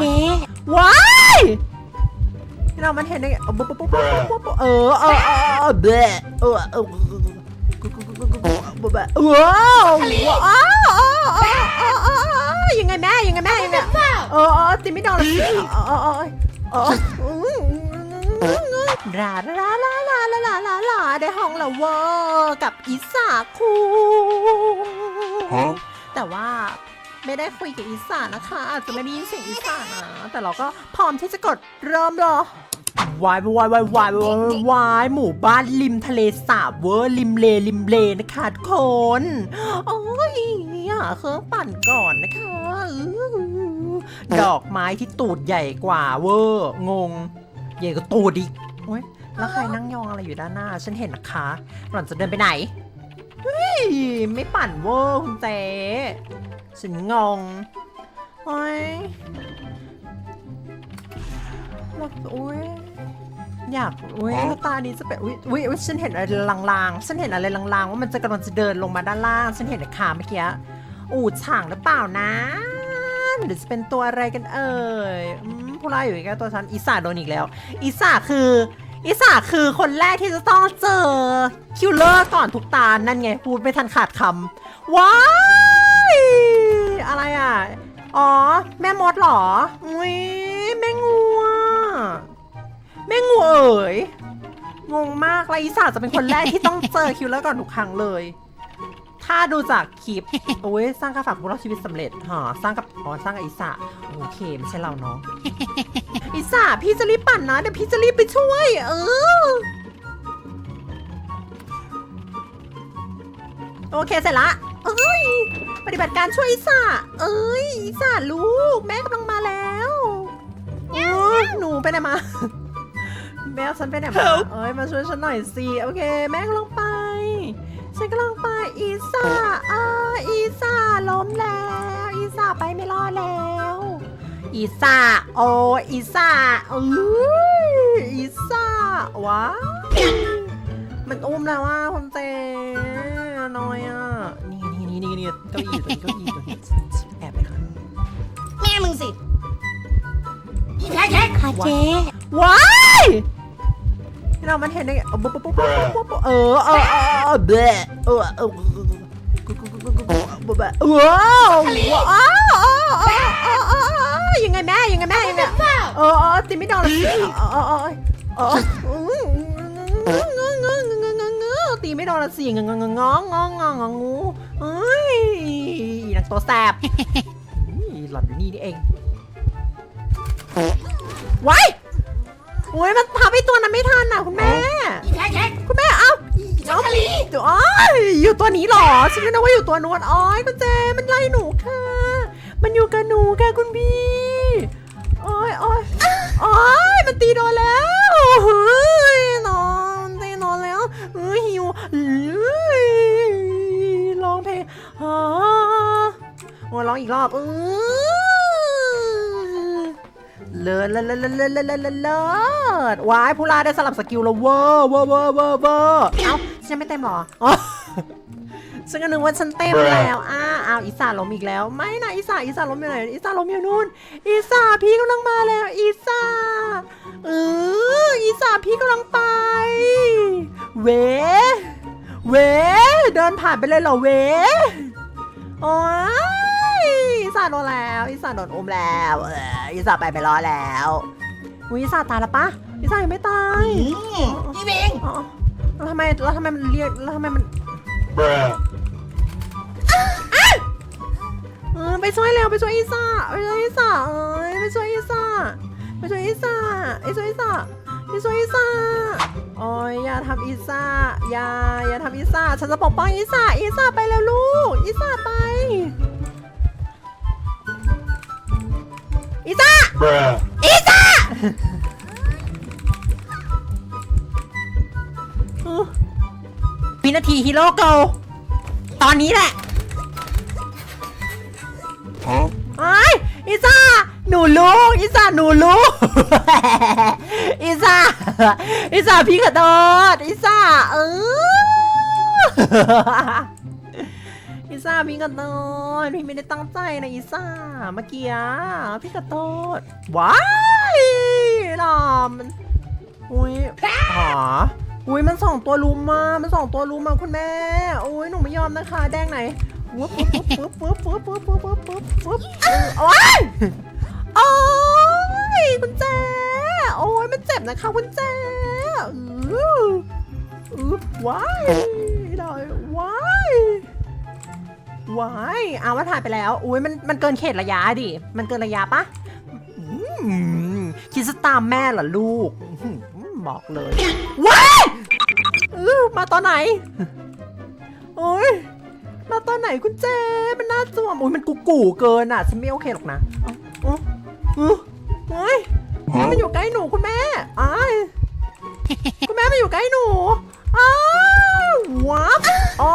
เจ๊ว้ายที่เรามันเห็นได้ไงเอาปุ๊บปุ๊บปุ๊บปุ๊บปุ๊บปุ๊บเออเออเออเออเบะเออเออว้าวว้าวอ้าวยังไงแม่ยังไงแม่ยังไงเออเออตีไม่โดนเลยเออเออเออลาลาลาลาลาลาลาลาได้ห้องแล้วเวอร์กับอิสาคูแต่ว่า ไม่ได้คุยกับอีสานนะคะ อาจจะไม่ได้ยินเสียงอีสานนะแต่เราก็พร้อมที่จะกดเริ่มรอวายวายวายวายวายวายหมู่บ้านริมทะเลสาบเวอร์ริมเลริมเลนะคะทุกคนโอ้ยหาเครื่องปั่นก่อนนะคะดอกไม้ที่ตูดใหญ่กว่าเวอร์งงใหญ่กว่าตูดอีกโอ้ยแล้วใครนั่งยองอะไรอยู่ด้านหน้า ฉันเห็นนะคะหล่อนจะเดินไปไหนไม่ปั่นเวอร์คุณเจ๊ ฉันงงโอ้ยแล้วอุ้ยอยากอุ้ยแล้วตานี้จะเป็นอุ้ยอุ้ยอุ๊ยฉันเห็นอะไรลางๆ ฉันเห็นอะไรลางๆ ว่ามันจะกำลังจะเดินลงมาด้านล่าง ฉันเห็นขาเมื่อกี้อูดฉางหรือเปล่านะหรือจะเป็นตัวอะไรกันเอ่ยอืมผู้ร้ายอยู่ใกล้ตัวฉันอีสาโดนอีกแล้ว อีสาคือ อีสาคือคนแรกที่จะต้องเจอคิวเลอร์ก่อนทุกตา นั่นไงพูดไม่ทันขาดคำว้าย รออุ้ยแม่งัวแม่งัวเอ๋ยงงมากเลยอีสาจะเป็นคนแรกที่ต้องเจอคิวเลอร์ก่อนทุกครั้งเลย ถ้าดูจากคลิปโอ้ยสร้างกระฝักผู้รอดชีวิตสำเร็จหอสร้างกับอ๋อสร้างกับอิสระโอเคไม่ใช่เราเนาะอิสระพี่จะรีบปั่นนะเดี๋ยวพี่จะรีบไปช่วย เออ โอเคเสร็จละ ย ปฏิบัติการช่วยอิสระเอ้ยอิสระลูก แม่กำลังมาแล้วโอ้ยหนูไปไหนมา แม่ฉันไปไหนมาเอ้ยมาช่วยฉันหน่อยสิโอเค แม่กำลังไป ฉันกำลังไปอีซ่าอ่าอีซ่าล้มแล้วอีซ่าไปไม่รอดแล้วอีซ่าโออีซ่าอุ้ยอีซ่าว้าวมันอุ้มแล้วว่าคนเจน้อยอะนี่ นี่นี่นี่นี่เก้าอี้ตัวนี้เก้าอี้ตัวนี้แอบไปค่ะแม่มึงสิอีแท็กแท็กค่ะเจ๊ว้ายที่เรามันเห็นได้ไงเอาปุ๊บปุ๊บปุ๊บปุ๊บปุ๊บปุ๊บเออเออเออเออเบะเออเออว้าวว้าวอ้าวยังไงแม่ยังไงแม่ยังไงเออเออตีไม่โดนเลยเออเออเออ ละสิงงงงงงงงงงูเฮ้ยนักตัวแสบหล่อนอยู่นี่นี่เองว้ายโอ้ยมันทำให้ตัวนั้นไม่ทันน่ะคุณแม่ คุณแม่เอ้าเอ้าเดี๋ยวอ้อยอยู่ตัวนี้หรอฉันก็นึกว่าอยู่ตัวนู้นอ้อยคุณเจมันไล่หนูค่ะ มันอยู่กับหนูค่ะคุณพี่อ้ยอ้ยอ้ยมันตีโดนแล้วเฮ้ย ร้องอีกรอบเออเลิศเลิศเลิศเลิศเลิศเลิศเลิศเลิศเลิศว้ายผู้ล่าได้สลับสกิลแล้วเวอร์เวอร์เวอร์เวอร์เวอร์เอ้าฉันไม่เต็มเหรออ๋อฉันก็นึกว่าฉันเต็มแล้ว อ้าอ้าวอีสานล้มอีกแล้ว ไม่นะอีสานอีสานล้มอยู่ไหนอีสานล้มอยู่นู่น อีสานพี่กำลังมาแล้ว อีสานเอออีสานพี่กำลังไป เว เว เดินผ่านไปเลยเหรอเวโอ้ยอีสานโดนแล้วอีสานโดนอมแล้วเอออีสานไปไปรอดแล้วอุ้ยอีสานตายแล้วปะอีสานยังไม่ตายอีเบงอ๋อแล้วทำไมแล้วทำไมมันเรียกแล้วทำไมมัน Bruh. เออไปช่วยเร็วไปช่วยอีสานไปช่วยอีสานเอ้ยไปช่วยอีสานไปช่วยอีสานไปช่วยอีสานไปช่วยอีสานโอ้ยอย่าทำอีสานอย่าอย่าทำอีสานฉันจะปกป้องอีสานอีสานไปแล้วลูกอีสานไป อีสาน Bruh. อีซ่าวินาทีฮีโร่เกาตอนนี้แหละ Huh? ไอ้ยอีซ่า หนูรู้ อีซ่า หนูรู้ อีซ่า อีซ่า พี่ขอโทษอีซ่า เอออี ซ่าพี่กระโดดพี่ไม่ได้ตั้งใจนะอีซ่าเมื่อกี้พี่กระโดดว้ายหลอมอุ้ยหาอุ้ยมันสองตัวลุมมามันสองตัวลุมมาคุณแม่อุ้ยหนูไม่ยอมนะคะ แดงไหนปุ๊บปุ๊บปุ๊บปุ๊บปุ๊บปุ๊บปุ๊บปุ๊บปุ๊บบโอ้ยโอ้ยคุณแจ๊โอ้ยมันเจ็บนะคะคุณแจอืออือว้ายได้ว้าย วายเอาว่าถ่ายไปแล้ว อุ้ยมันมันเกินเขตระยะดิ มันเกินระยะปะอืมคิดสตามแม่เหรอลูกหือบอกเลยว้ายมาตอนไหน โอ้ย มาตอนไหนคุณเจ มันน่าจวมอุ้ยมันกูกูเกินอะฉันไม่โอเคหรอกนะเอ๋อเอ๋อเอ้าอยู่ใกล้หนูคุณแม่อ้าคุณแม่มาอยู่ใกล้หนูอ้าวว้าวอ๋อ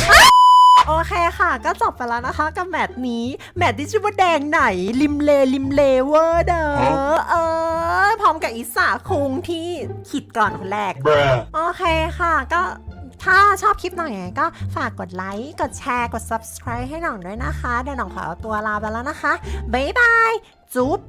เคค่ะ ก็จบไปแล้วนะคะกับแมทนี้ แมทที่ชื่อว่าแดงไหน ริมเลริมเลเวอร์เด้อเออ พร้อมกับอิสาคุงที่ขิดก่อนคนแรก โอเคค่ะก็ถ้าชอบคลิปหน่อยก็ฝากกดไลค์ กดแชร์ กด subscribe ให้หน่องด้วยนะคะ เดี๋ยวหน่องขอเอาตัวลาไปแล้วนะคะ บ๊ายบาย จุ๊บ